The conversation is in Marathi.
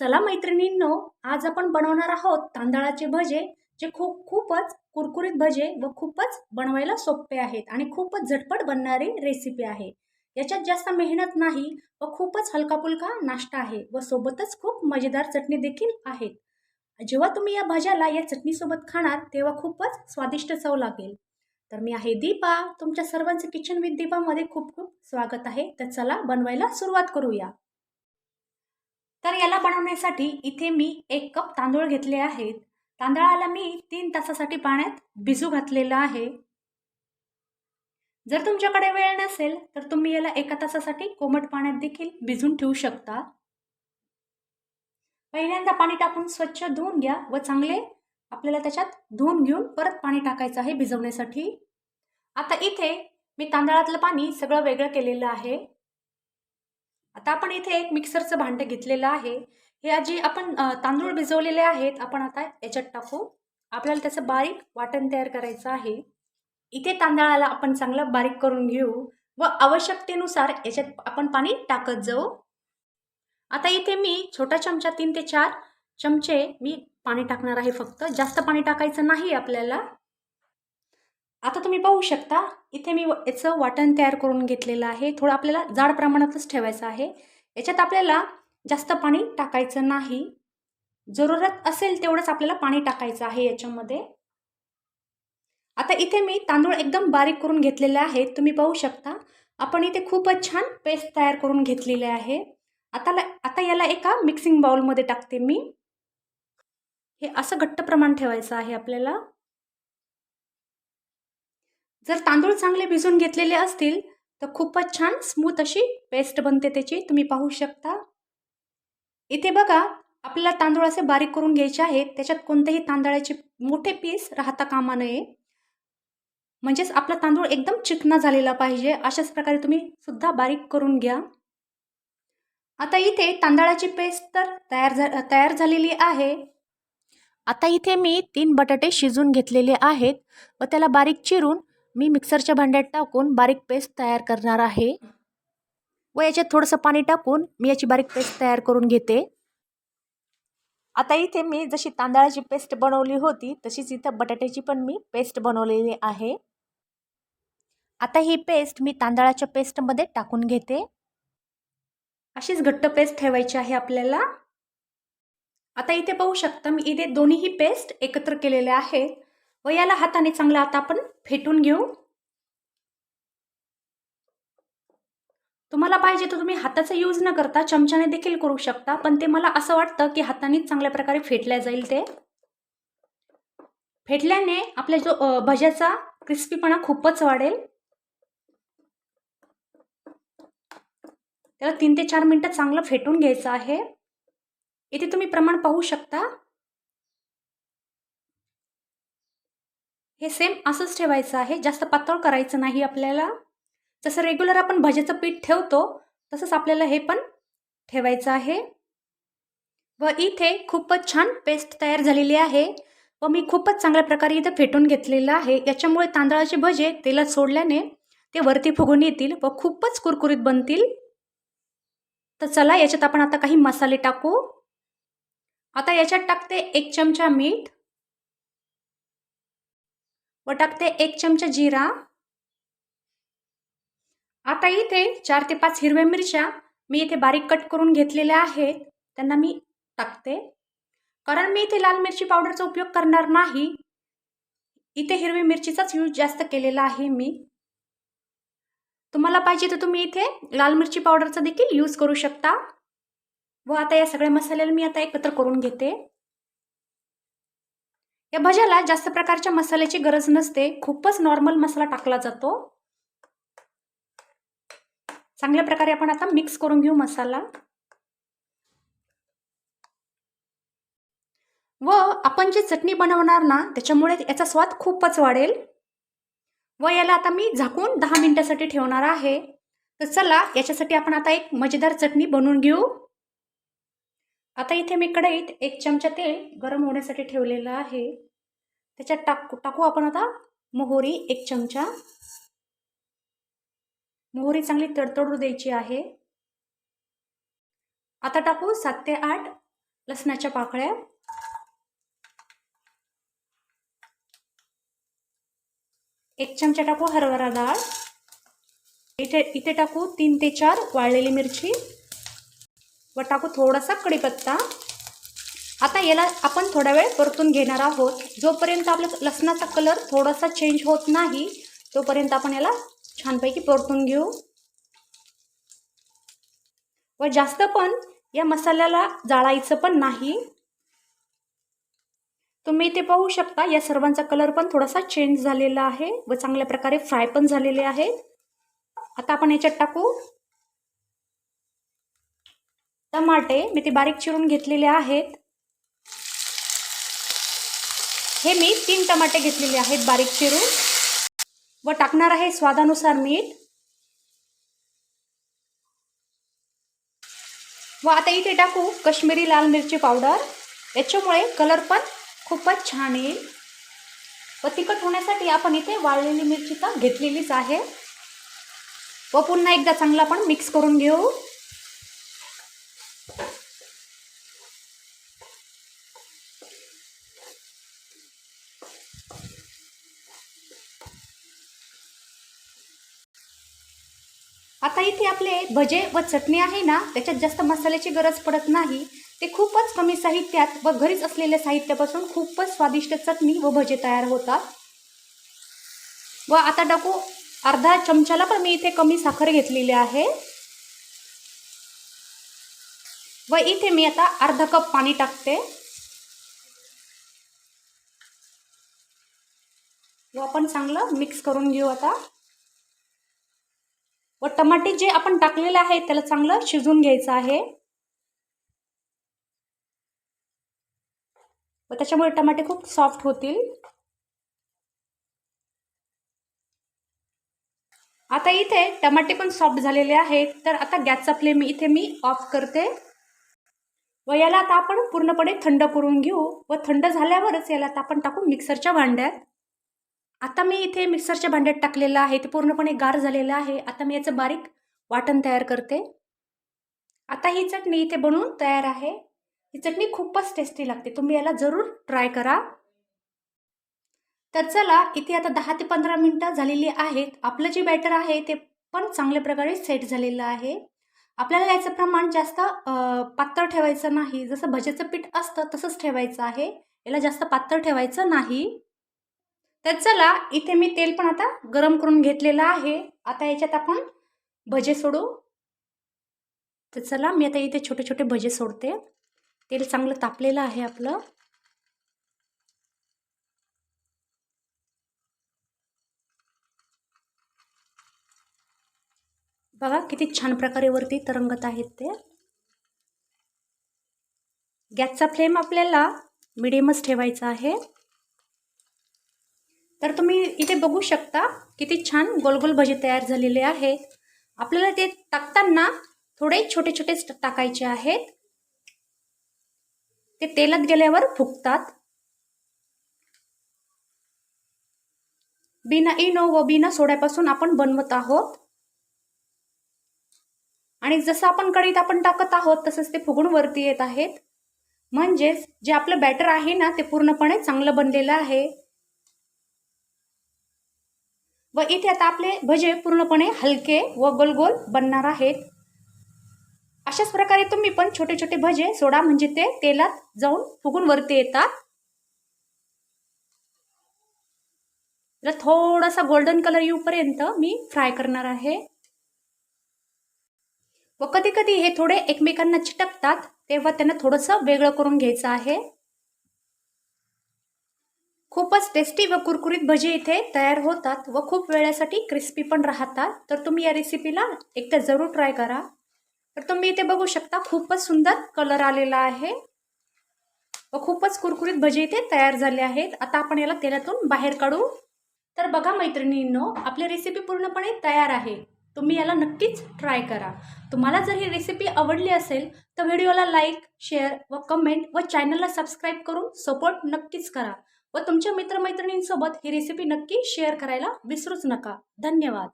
चला मैत्रिणींनो आज आपण बनवणार आहोत तांदळाचे भजे जे खूप खूपच कुरकुरीत भजे व खूपच बनवायला सोपे आहेत आणि खूपच झटपट बनणारी रेसिपी आहे. याच्यात जास्त मेहनत नाही व खूपच हलकापुलका नाश्ता आहे व सोबतच खूप मजेदार चटणी देखील आहे जेव्हा तुम्ही या भाज्याला या चटणीसोबत खाणार तेव्हा खूपच स्वादिष्ट चव लागेल. तर मी आहे दीपा तुमच्या सर्वांचं किचन विथ दीपामध्ये खूप खूप स्वागत आहे. तर चला बनवायला सुरुवात करूया. तर याला बनवण्यासाठी इथे मी एक कप तांदूळ घेतले आहेत. तांदळाला मी तीन तासासाठी पाण्यात भिजू घातलेलं आहे. जर तुमच्याकडे वेळ नसेल तर तुम्ही याला एका तासासाठी कोमट पाण्यात देखील भिजून ठेवू शकता. पहिल्यांदा पाणी टाकून स्वच्छ धुवून घ्या व चांगले आपल्याला त्याच्यात धुवून घेऊन परत पाणी टाकायचं आहे भिजवण्यासाठी. आता इथे मी तांदळातलं पाणी सगळं वेगळं केलेलं आहे. आता आपण इथे एक मिक्सरचं भांडं घेतलेलं आहे. हे जे आपण तांदूळ भिजवलेले आहेत आपण आता याच्यात टाकू. आपल्याला त्याचं बारीक वाटण तयार करायचं आहे. इथे तांदळाला आपण चांगलं बारीक करून घेऊ व आवश्यकतेनुसार याच्यात आपण पाणी टाकत जाऊ. आता इथे मी छोटा चमचा तीन ते चार चमचे मी पाणी टाकणार आहे फक्त. जास्त पाणी टाकायचं नाही आपल्याला. आता तुम्ही पाहू शकता इथे मी याचं वाटण तयार करून घेतलेलं आहे. थोडं आपल्याला जाड प्रमाणातच ठेवायचं आहे. याच्यात आपल्याला जास्त पाणी टाकायचं नाही. जरूरत असेल तेवढंच आपल्याला पाणी टाकायचं आहे याच्यामध्ये. आता इथे मी तांदूळ एकदम बारीक करून घेतलेले आहेत. तुम्ही पाहू शकता आपण इथे खूपच छान पेस्ट तयार करून घेतलेले आहे. आता आता याला एका मिक्सिंग बाउलमध्ये टाकते मी. हे असं घट्ट प्रमाण ठेवायचं आहे आपल्याला. जर तांदूळ चांगले भिजून घेतलेले असतील तर खूपच छान स्मूथ अशी पेस्ट बनते त्याची. तुम्ही पाहू शकता. इथे बघा आपल्याला तांदूळ असे बारीक करून घ्यायचे आहेत. त्याच्यात कोणतेही तांदळाचे मोठे पीस राहता कामा नये. म्हणजेच आपला तांदूळ एकदम चिकना झालेला पाहिजे. अशाच प्रकारे तुम्ही सुद्धा बारीक करून घ्या. आता इथे तांदळाची पेस्ट तर तयार झा तयार झालेली आहे. आता इथे मी तीन बटाटे शिजून घेतलेले आहेत व त्याला बारीक चिरून मी मिक्सरच्या भांड्यात टाकून बारीक पेस्ट तयार करणार आहे. व याच्यात थोडंसं पाणी टाकून मी याची बारीक पेस्ट तयार करून घेते. आता इथे मी जशी तांदळाची पेस्ट बनवली होती तशीच इथं बटाट्याची पण मी पेस्ट बनवलेली आहे. आता ही पेस्ट मी तांदळाच्या पेस्टमध्ये टाकून घेते. अशीच घट्ट पेस्ट ठेवायची आहे आपल्याला. आता इथे पाहू शकता मी इथे दोन्हीही पेस्ट एकत्र केलेल्या आहेत. व याला हाताने चांगलं आता आपण फेटून घेऊ. तुम्हाला पाहिजे तर तुम्ही हाताचा यूज न करता चमच्याने देखील करू शकता पण ते मला असं वाटतं की हातानेच चांगल्या प्रकारे फेटल्या जाईल ते. फेटल्याने आपल्या जो भज्याचा क्रिस्पीपणा खूपच वाढेल. त्याला तीन ते चार मिनटं चांगलं फेटून घ्यायचं आहे. इथे तुम्ही प्रमाण पाहू शकता. हे सेम असंच ठेवायचं आहे. जास्त पातळ करायचं नाही आपल्याला. जसं रेग्युलर आपण भज्याचं पीठ ठेवतो तसंच आपल्याला हे पण ठेवायचं आहे. व इथे खूपच छान पेस्ट तयार झालेली आहे. व मी खूपच चांगल्या प्रकारे इथं फेटून घेतलेलं आहे. याच्यामुळे तांदळाचे भजे तेलात सोडल्याने ते वरती फुगून येतील व खूपच कुरकुरीत बनतील. तर चला याच्यात आपण आता काही मसाले टाकू. आता याच्यात टाकते एक चमचा मीठ. व टाकते एक चमचा जिरा. आता इथे चार ते पाच हिरव्या मिरच्या मी इथे बारीक कट करून घेतलेल्या आहेत. त्यांना मी टाकते. कारण मी इथे लाल मिरची पावडरचा उपयोग करणार नाही. इथे हिरवी मिरचीचाच यूज जास्त केलेला आहे मी. तुम्हाला पाहिजे तर तुम्ही इथे लाल मिरची पावडरचा देखील यूज करू शकता. व आता या सगळ्या मसाल्याला मी आता एकत्र करून घेते. या भज्याला जास्त प्रकारच्या मसाल्याची गरज नसते. खूपच नॉर्मल मसाला टाकला जातो. चांगल्या प्रकारे आपण आता मिक्स करून घेऊ मसाला. व आपण जी चटणी बनवणार ना त्याच्यामुळे याचा स्वाद खूपच वाढेल. व याला आता मी झाकून दहा मिनिटासाठी ठेवणार आहे. तर चला याच्यासाठी आपण आता एक मजेदार चटणी बनवून घेऊ. आता इथे मी कढईत एक चमचा तेल गरम होण्यासाठी ठेवलेलं आहे. त्याच्यात टाकू टाकू आपण आता मोहरी एक चमचा. मोहरी चांगली तडतडू द्यायची आहे. आता टाकू सात ते आठ लसणाच्या पाकळ्या. एक चमचा टाकू हरभरा डाळ. इथे इथे टाकू तीन ते चार वाळलेली मिरची. व टाकू थोडासा कढीपत्ता. आता याला आपण थोडा वेळ परतून घेणार आहोत. जोपर्यंत आपला लसणाचा कलर थोडासा चेंज होत नाही तोपर्यंत आपण याला छानपैकी परतून घेऊ. व जास्त पण या मसाल्याला जाळायचं पण नाही. तुम्ही इथे पाहू शकता या सर्वांचा कलर पण थोडासा चेंज झालेला आहे व चांगल्या प्रकारे फ्राय पण झालेले आहे आता आपण याच्यात टाकू टमाटे मी ते बारीक चिरून घेतलेले आहेत. हे मी तीन टमाटे घेतलेले आहेत बारीक चिरून. व टाकणार आहे स्वादानुसार मीठ. व आता इथे टाकू कश्मीरी लाल मिरची पावडर. याच्यामुळे कलर पण खूपच छान येईल. व तिखट होण्यासाठी आपण इथे वाळलेली मिरची तर घेतलेलीच आहे. व पुन्हा एकदा चांगला आपण मिक्स करून घेऊ आता इथे आपले भजे व चटणी आहे ना त्याच्यात जास्त मसाल्याची गरज पडत नाही. ते खूपच कमी साहित्यात व घरीच असलेल्या साहित्यापासून खूपच स्वादिष्ट चटणी व भजे तयार होतात. व आता टाकू अर्धा चमच्याला पण मी इथे कमी साखर घेतलेली आहे. व इथे मी आता अर्धा कप पाणी टाकते. व आपण चांगलं मिक्स करून घेऊ आता. व टमाटे जे आपण टाकलेले आहे त्याला चांगलं शिजून घ्यायचं आहे. व त्याच्यामुळे टमाटे खूप सॉफ्ट होतील. आता इथे टमाटे पण सॉफ्ट झालेले आहेत. तर आता गॅसचा फ्लेम इथे मी ऑफ करते. व याला आता आपण पूर्णपणे थंड करून घेऊ. व थंड झाल्यावरच याला आता आपण टाकू मिक्सरच्या भांड्यात. आता मी इथे मिक्सरच्या भांड्यात टाकलेलं आहे. ते पूर्णपणे गार झालेलं आहे. आता मी याचं बारीक वाटण तयार करते. आता ही चटणी इथे बनवून तयार आहे. ही चटणी खूपच टेस्टी लागते. तुम्ही याला जरूर ट्राय करा. तर चला इथे आता दहा ते पंधरा मिनटं झालेली आहेत. आपलं जे बॅटर आहे ते पण चांगल्या प्रकारे सेट झालेलं आहे. आपल्याला याचं प्रमाण जास्त पातळ ठेवायचं नाही. जसं भजेचं पीठ असतं तसंच ठेवायचं आहे. याला जास्त पातळ ठेवायचं नाही. तर चला इथे मी तेल पण आता गरम करून घेतलेलं आहे. आता याच्यात आपण भजे सोडू. तर चला मी आता इथे छोटे छोटे भजे सोडते. तेल चांगलं तापलेलं आहे आपलं. बघा किती छान प्रकारे वरती तरंगत आहेत ते. गॅसचा फ्लेम आपल्याला मिडियमच ठेवायचा आहे. तर तुम्ही इथे बघू शकता किती छान गोलगोल भजी तयार झालेले आहेत. आपल्याला ते टाकताना थोडे छोटे छोटे टाकायचे आहेत. ते तेलात गेल्यावर फुगतात. बिना इनो व बिना सोड्यापासून आपण बनवत आहोत. आणि जसं आपण कढीत आपण टाकत आहोत तसंच ते फुगून वरती येत आहेत. म्हणजेच जे आपलं बॅटर आहे ना ते पूर्णपणे चांगलं बनलेलं आहे. व इथे आता आपले भजे पूर्णपणे हलके व गोलगोल बनणार आहेत. अशाच प्रकारे तुम्ही पण छोटे छोटे भजे सोडा म्हणजे ते तेलात जाऊन फुगून वरती येतात. थोडासा गोल्डन कलर येऊपर्यंत मी फ्राय करणार आहे. व कधी कधी हे थोडे एकमेकांना चिटकतात तेव्हा त्यांना थोडंसं वेगळं करून घ्यायचं आहे. खूपच टेस्टी व कुरकुरीत भजी इथे तयार होतात व खूप वेळासाठी क्रिस्पी पण राहतात. तर तुम्ही या रेसिपीला एकदा जरूर ट्राय करा. तर तुम्ही इथे बघू शकता खूपच सुंदर कलर आलेला आहे. व खूपच कुरकुरीत भजी इथे तयार झाले आहेत. आता आपण याला तेलातून बाहेर काढू. तर बघा मैत्रिणींनो आपली रेसिपी पूर्णपणे तयार आहे. तुम्ही याला नक्कीच ट्राय करा. तुम्हाला जर ही रेसिपी आवडली असेल तर व्हिडिओला लाईक शेअर व कमेंट व चॅनलला सबस्क्राईब करून सपोर्ट नक्कीच करा. व तुमच्या मित्रमैत्रिणींसोबत ही रेसिपी नक्की शेअर करायला विसरूच नका. धन्यवाद.